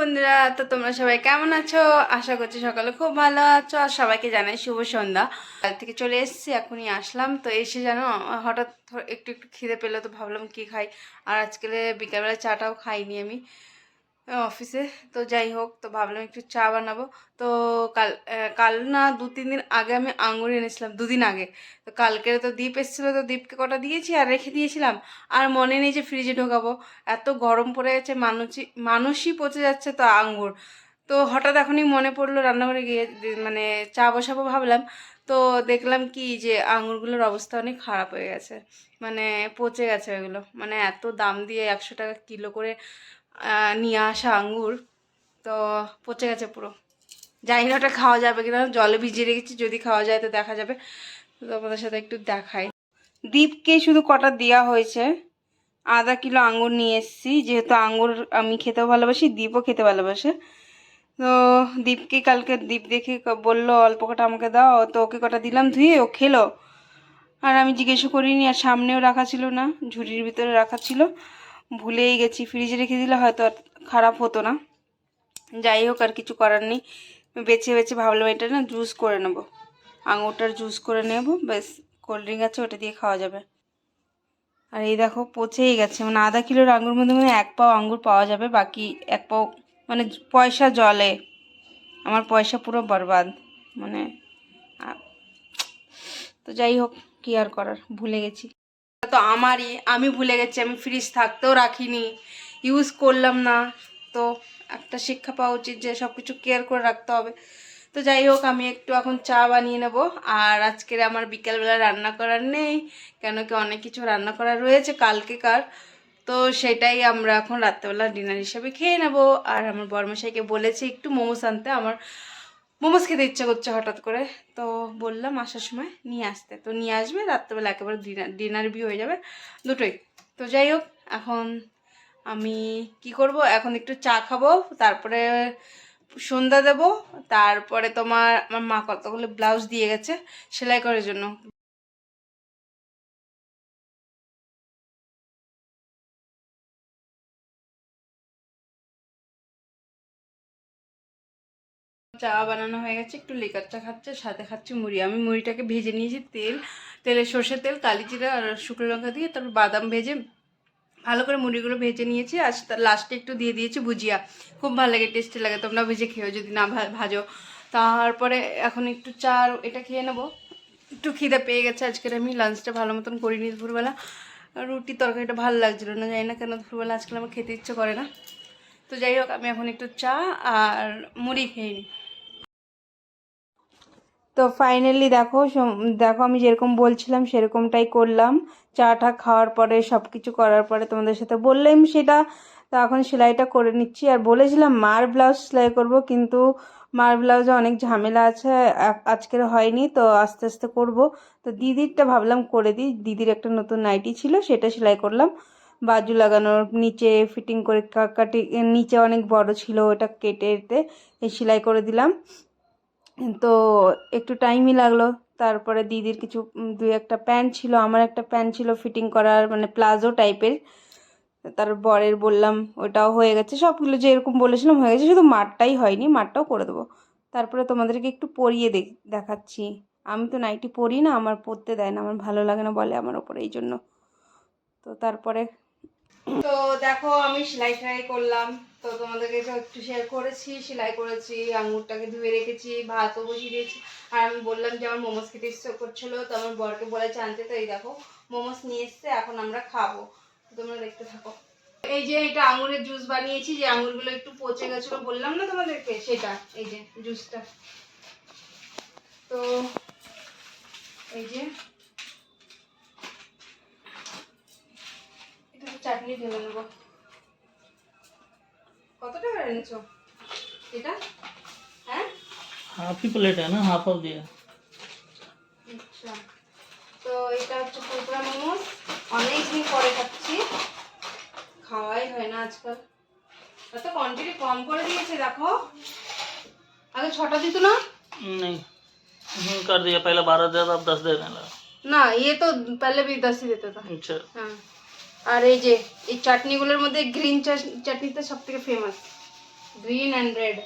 বন্ধুরা, তো তোমরা সবাই কেমন আছো? আশা করছি সকালে খুব ভালো আছো, আর সবাইকে জানাই শুভ সন্ধ্যা। কাল থেকে চলে এসেছি, এখনই আসলাম। তো এসে জানো, হঠাৎ একটু একটু খিদে পেল, তো ভাবলাম কি খাই? আর আজকে বিকালবেলা চাটাও খাইনি আমি। অফিসে। তো যাই হোক, তো ভাবলাম একটু চা বানাবো। তো কাল কাল না দু, তিন দিন আগে আমি আঙুর এনেছিলাম দুদিন আগে। তো কালকে তো দ্বীপ এসেছিল, তো দ্বীপকে কটা দিয়েছি আর রেখে দিয়েছিলাম। আর মনে নেই যে ফ্রিজে ঢোকাবো। এত গরম পড়ে গেছে, মানুষই মানুষই পচে যাচ্ছে তো আঙ্গুর তো হঠাৎ এখনই মনে পড়ল রান্নাঘরে গিয়ে মানে চা বসাবো ভাবলাম। তো দেখলাম কি যে আঙুরগুলোর অবস্থা অনেক খারাপ হয়ে গেছে। মানে পচে গেছে ওগুলো। মানে এত দাম দিয়ে একশো টাকা কিলো করে নিয়ে আসা আঙ্গুর। তো পচে গেছে পুরো। জানি না ওটা খাওয়া যাবে কিনা, জলে ভিজিয়ে রেখেছি, যদি খাওয়া যায় তো দেখা যাবে। তো তোমাদের সাথে একটু দেখাই। দ্বীপকে শুধু কটা দেওয়া হয়েছে, আধা কিলো আঙ্গুর নিয়ে এসেছি। যেহেতু আঙ্গুর আমি খেতেও ভালোবাসি, দীপও খেতে ভালোবাসে। তো দীপকে কালকে দীপ দেখে বলল, অল্প কটা আমাকে দাও। তো ওকে কটা দিলাম, ধুয়ে ও খেলো। আর আমি জিজ্ঞেসও করিনি, আর সামনেও রাখা ছিল না, ঝুড়ির ভিতরে রাখা ছিল। ভুলেই গেছি। ফ্রিজে রেখে দিলে হয়তো আর খারাপ হতো না। যাই হোক, আর কিছু করার নেই। বেছে বেছে ভাবলাম এটা না জুস করে নেব। আঙুরটার জুস করে নেব। ব্যাস কোল্ড ড্রিঙ্ক আছে, ওটা দিয়ে খাওয়া যাবে। আর এই দেখো, পচেই গেছে। মানে আধা কিলোর আঙুর মধ্যে মানে এক পাও আঙুর পাওয়া যাবে, বাকি এক পাও মানে পয়সা জলে। আমার পয়সা পুরো বরবাদ। মানে তো যাই হোক, কি আর করার? ভুলে গেছি। তো আমারই, আমি ভুলে গেছি, আমি ফ্রিজ থাকতেও রাখিনি ইউজ করলাম না। তো একটা শিক্ষা পাওয়া উচিত যে সব কিছু কেয়ার করে রাখতে হবে। তো যাই হোক, আমি একটু এখন চা বানিয়ে নেব। আর আজকের আমার বিকেলবেলা রান্না করার নেই, কেন কি অনেক কিছু রান্না করা রয়েছে কালকেকার। তো সেটাই আমরা এখন রাত্রেবেলা ডিনার হিসেবে খেয়ে নেব। আর আমার বর্মশাইকে বলেছি, একটু মোমোস আনতে। আমার মোমোস খেতে ইচ্ছে করছে হঠাৎ করে। তো বললাম আসার সময় নিয়ে আসতে। তো নিয়ে আসবে, রাত্রেবেলা একেবারে ডিনার ডিনার বি হয়ে যাবে দুটোই। তো যাই হোক, এখন আমি কি করব? এখন একটু চা খাব, তারপরে সন্ধ্যা দেব, তারপরে তোমার, আমার মা কতগুলো ব্লাউজ দিয়ে গেছে সেলাই করার জন্য। চা বানানো হয়ে গেছে, একটু লিকার চা খাচ্ছে, সাথে খাচ্ছি মুড়ি। আমি মুড়িটাকে ভেজে নিয়েছি, তেল, তেলে সর্ষের তেল, কালি জিরা আর শুকনো লঙ্কা দিয়ে, তারপর বাদাম ভেজে ভালো করে মুড়িগুলো ভেজে নিয়েছি। আর লাস্টে একটু দিয়ে দিয়েছি ভুজিয়া। খুব ভালো লাগে টেস্টি লাগে তোমরা ভেজে খেও যদি না ভাজো। তারপরে এখন একটু চা এটা খেয়ে নেব। একটু খিদে পেয়ে গেছে, আজকের আমি লাঞ্চটা ভালো মতন করিনি দুপুরবেলা। রুটি তরকারিটা ভালো লাগছিল না, জানি না কেন দুপুরবেলা আজকাল আমার খেতে ইচ্ছে করে না। তো যাই হোক, আমি এখন একটু চা আর মুড়ি খেয়ে নিই তো ফাইনালি দেখো দেখো আমি যেরকম বলছিলাম সেরকমটাই করলাম। চাটা খাওয়ার পরে সব কিছু করার পরে তোমাদের সাথে বললাম সেটা। তো এখন সেলাইটা করে নিচ্ছি। আর বলেছিলাম মার ব্লাউজ সেলাই করব, কিন্তু মার ব্লাউজে অনেক ঝামেলা আছে আজকের হয়নি, তো আস্তে আস্তে করব। তো দিদিরটা ভাবলাম করে দিই। দিদির একটা নতুন নাইটি ছিল, সেটা সেলাই করলাম। বাজু লাগানোর নিচে ফিটিং করে কাটি নিচে অনেক বড় ছিল, ওটা কেটে এতে সেলাই করে দিলাম। তো একটু টাইমই লাগল। তারপরে দিদির কিছু দুই একটা প্যান্ট ছিল, আমার একটা প্যান্ট ছিল ফিটিং করার মানে প্লাজো টাইপের। তার বরের বললাম, ওটাও হয়ে গেছে। সবগুলো যে এরকম বলেছিলাম হয়ে গেছে, শুধু মাঠটাই হয়নি, মাঠটাও করে দেবো। তারপরে তোমাদেরকে একটু পরিয়ে দেখ দেখাচ্ছি। আমি তো নাইটি পরি না, আমার পরতে দেয় না, আমার ভালো লাগে না বলে আমার ওপরে এই জন্য। তো তারপরে তো দেখো, আমি সেলাই টেলাই করলাম। তো তোমাদেরকে একটু শেয়ার করেছি, সেলাই করেছি আঙুরটাকে ধুয়ে রেখেছি, ভাতও বসিয়ে দিয়েছি। আর আমি বললাম যে আমার মোমোস খেতে ইচ্ছে করছিল, তো আমার বরকে বলেছে, আনতে। তো এই দেখো, মোমোস নিয়ে এসছে, এখন আমরা খাব। তোমরা দেখতে থাকো। এই যে এটা আঙুরের জুস বানিয়েছি, যে আঙুরগুলো একটু পচে গেছিল বললাম না তোমাদেরকে? সেটা, এই যে জুসটা তো এই যে এটা চাটনি ঢেলে নেবো কত টাকা এনেছো এটা হ্যাঁ हाफ ही प्लेट है ना हाफ ऑफ दिया আচ্ছা তো এটা হচ্ছে কুকুরা মোমোস অনেক দিন পরে খাচ্ছি খাওয়াই হয় না আজকাল এত কোয়ান্টিটি কম করে দিয়েছে দেখো আগে ছটা দিত না नहीं हम्म, कर दिया पहले बारह दे अब दस देने लगा না ইয়ে তো पहले भी दस ही देता था अच्छा হ্যাঁ আর এই যে, এই চাটনিগুলোর মধ্যে গ্রিন চাটনিটা সব থেকে ফেমাস গ্রিন অ্যান্ড রেড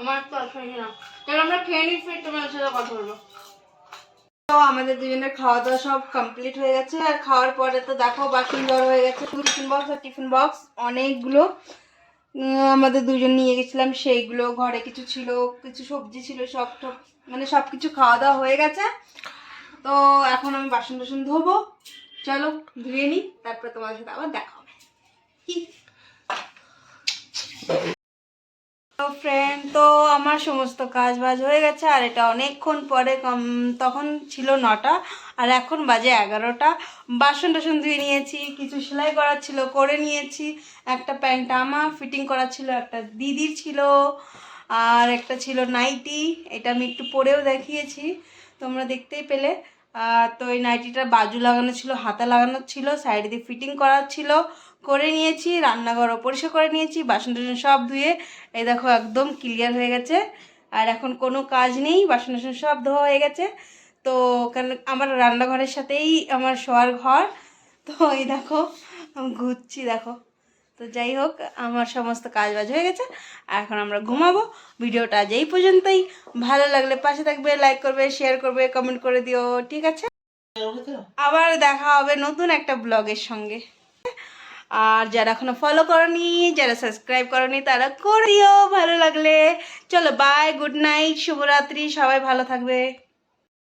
আমার তো আমরা খেয়ে নিই, ফির তোমার সাথে কথা বলব। তো আমাদের দুজনের খাওয়া দাওয়া সব কমপ্লিট হয়ে গেছে, আর খাওয়ার পরে তো দেখো বাসন জড় হয়ে গেছে টিফিন বক্স আর টিফিন বক্স অনেকগুলো আমাদের দুজন নিয়ে গেছিলাম, সেইগুলো, ঘরে কিছু ছিল, কিছু সবজি ছিল, সব মানে সব কিছু খাওয়া দাওয়া হয়ে গেছে। তো এখন আমি বাসন টাসন ধোবো। চলো ধুয়ে নিই, তারপরে তোমাদের সাথে আবার দেখা হবে। তো ফ্রেন্ড তো আমার সমস্ত কাজ বাজ হয়ে গেছে, আর এটা অনেকক্ষণ পরে কম, তখন ছিল নটা, আর এখন বাজে এগারোটা। বাসন টাসন ধুয়ে নিয়েছি, কিছু সেলাই করার ছিল, করে নিয়েছি। একটা প্যান্ট আমার ফিটিং করা ছিল, একটা দিদির ছিল, আর একটা ছিল নাইটি, এটা আমি একটু পরেও দেখিয়েছি, তোমরা দেখতেই পেলে। তো এই নাইটিটার বাজু লাগানো ছিল, হাতা লাগানো ছিল সাইড দিয়ে ফিটিং করা ছিল, করে নিয়েছি রান্নাঘরও পরিষ্কার করে নিয়েছি বাসন টাসন সব ধুয়ে, এই দেখো একদম ক্লিয়ার হয়ে গেছে। আর এখন কোনো কাজ নেই বাসন টাসন সব ধোয়া হয়ে গেছে। তো কারণ আমার রান্নাঘরের সাথেই আমার শোয়ার ঘর, তো এই দেখো, ঘুরছি দেখো। তো যাই হোক, আমার সমস্ত কাজ বাজ হয়ে গেছে, আর এখন আমরা ঘুমাবো। ভিডিওটা আজ এই পর্যন্তই। ভালো লাগলে পাশে থাকবে লাইক করবে শেয়ার করবে কমেন্ট করে দিও, ঠিক আছে? আবার দেখা হবে নতুন একটা ব্লগের সঙ্গে। আর যারা এখনও ফলো করনি, যারা সাবস্ক্রাইব করনি, তারা করিও ভালো লাগলে। চলো বাই গুড নাইট শুভরাত্রি, সবাই ভালো থাকবে।